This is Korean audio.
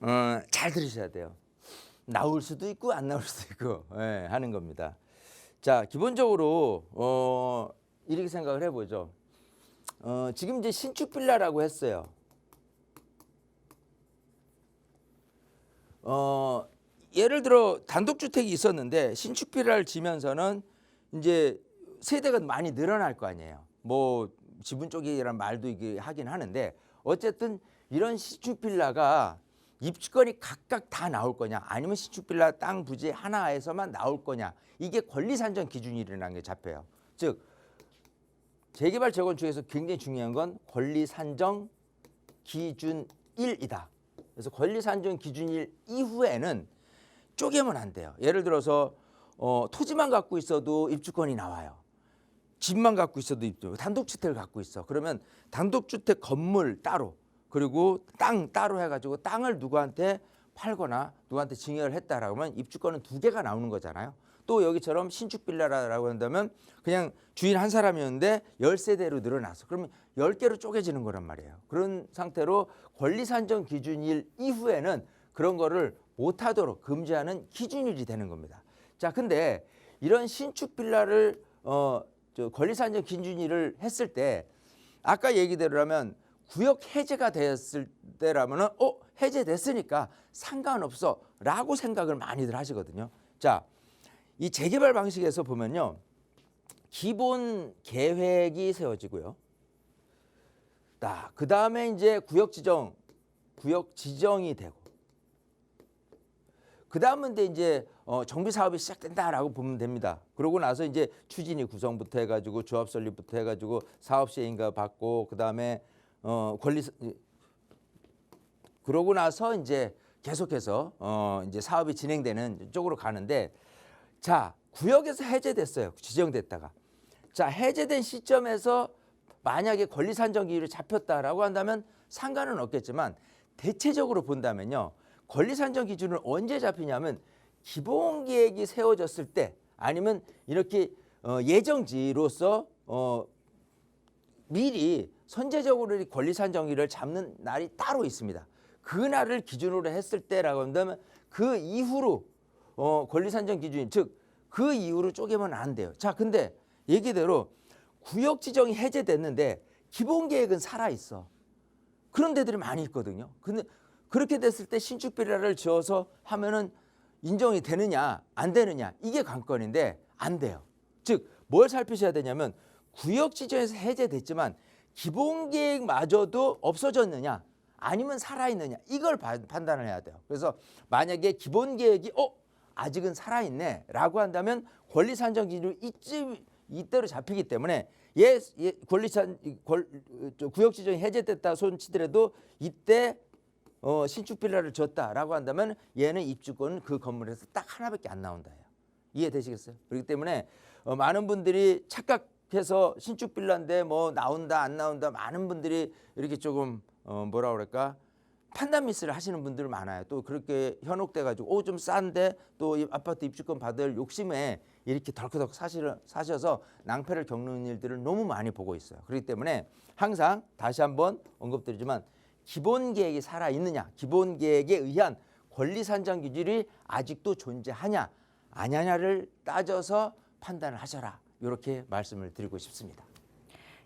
어, 잘 들으셔야 돼요. 나올 수도 있고 안 나올 수도 있고 예, 하는 겁니다. 자, 기본적으로 어, 이렇게 생각을 해보죠. 어, 지금 이제 신축 빌라라고 했어요. 어, 예를 들어 단독주택이 있었는데 신축 빌라를 지면서는 이제 세대가 많이 늘어날 거 아니에요. 뭐 지분 쪽이란 말도 하긴 하는데 어쨌든 이런 신축 빌라가 입주권이 각각 다 나올 거냐 아니면 신축 빌라 땅 부지 하나에서만 나올 거냐 이게 권리 산정 기준이라는 게 잡혀요. 즉 재개발 재건축에서 굉장히 중요한 건 권리 산정 기준 1이다. 그래서 권리 산정 기준 1 이후에는 쪼개면 안 돼요. 예를 들어서 어, 토지만 갖고 있어도 입주권이 나와요. 집만 갖고 있어도 입주. 단독주택을 갖고 있어. 그러면 단독주택 건물 따로 그리고 땅 따로 해가지고 땅을 누구한테 팔거나 누구한테 증여를 했다라고 하면 입주권은 두 개가 나오는 거잖아요. 또 여기처럼 신축 빌라라고 한다면 그냥 주인 한 사람이었는데 열 세대로 늘어났어. 그러면 열 개로 쪼개지는 거란 말이에요. 그런 상태로 권리 산정 기준일 이후에는 그런 거를 못 하도록 금지하는 기준일이 되는 겁니다. 자, 근데 이런 신축 빌라를 어, 저 권리 산정 기준일을 했을 때 아까 얘기대로라면 구역 해제가 되었을 때라면은 어 해제됐으니까 상관없어라고 생각을 많이들 하시거든요. 자, 이 재개발 방식에서 보면요, 기본 계획이 세워지고요. 그 다음에 이제 구역 지정, 구역 지정이 되고, 그 다음은 이제 어, 정비 사업이 시작된다라고 보면 됩니다. 그러고 나서 이제 추진위 구성부터 해가지고 조합 설립부터 해가지고 사업 시행인가 받고 그 다음에 어, 권리 그러고 나서 이제 계속해서 어, 이제 사업이 진행되는 쪽으로 가는데 자 구역에서 해제됐어요. 지정됐다가 자 해제된 시점에서 만약에 권리 산정 기율이 잡혔다라고 한다면 상관은 없겠지만 대체적으로 본다면요. 권리 산정 기준을 언제 잡히냐면 기본 계획이 세워졌을 때 아니면 이렇게 어, 예정지로서 어, 미리 선제적으로 이 권리 산정기를 잡는 날이 따로 있습니다. 그 날을 기준으로 했을 때라고 한다면 그 이후로 어, 권리 산정 기준이 즉그 이후로 쪼개면 안 돼요. 자, 근데 얘기대로 구역 지정이 해제됐는데 기본 계획은 살아 있어. 그런 데들이 많이 있거든요. 근데 그렇게 됐을 때 신축 빌라를 지어서 하면은 인정이 되느냐 안 되느냐 이게 관건인데 안 돼요. 즉 뭘 살피셔야 되냐면 구역 지정에서 해제됐지만 기본 계획마저도 없어졌느냐 아니면 살아있느냐 이걸 바- 판단을 해야 돼요. 그래서 만약에 기본 계획이 어 아직은 살아있네 라고 한다면 권리 산정 기준이 이쯤 이대로 잡히기 때문에 예, 예 권리 산 이, 권, 저 구역 지정이 해제됐다 손치더라도 이때 어, 신축 빌라를 줬다라고 한다면 얘는 입주권은 그 건물에서 딱 하나밖에 안 나온다예요. 이해되시겠어요? 그렇기 때문에 어, 많은 분들이 착각 해서 신축 빌라인데 뭐 나온다 안 나온다 많은 분들이 이렇게 조금 어, 뭐라 그럴까 판단 미스를 하시는 분들 많아요. 또 그렇게 현혹돼 가지고 오 좀 싼데 또 이 아파트 입주권 받을 욕심에 이렇게 덜커덕 사실 사셔서 낭패를 겪는 일들을 너무 많이 보고 있어요. 그렇기 때문에 항상 다시 한번 언급드리지만 기본 계획이 살아 있느냐, 기본 계획에 의한 권리 산정 기준이 아직도 존재하냐, 아냐냐를 따져서 판단을 하셔라. 이렇게 말씀을 드리고 싶습니다.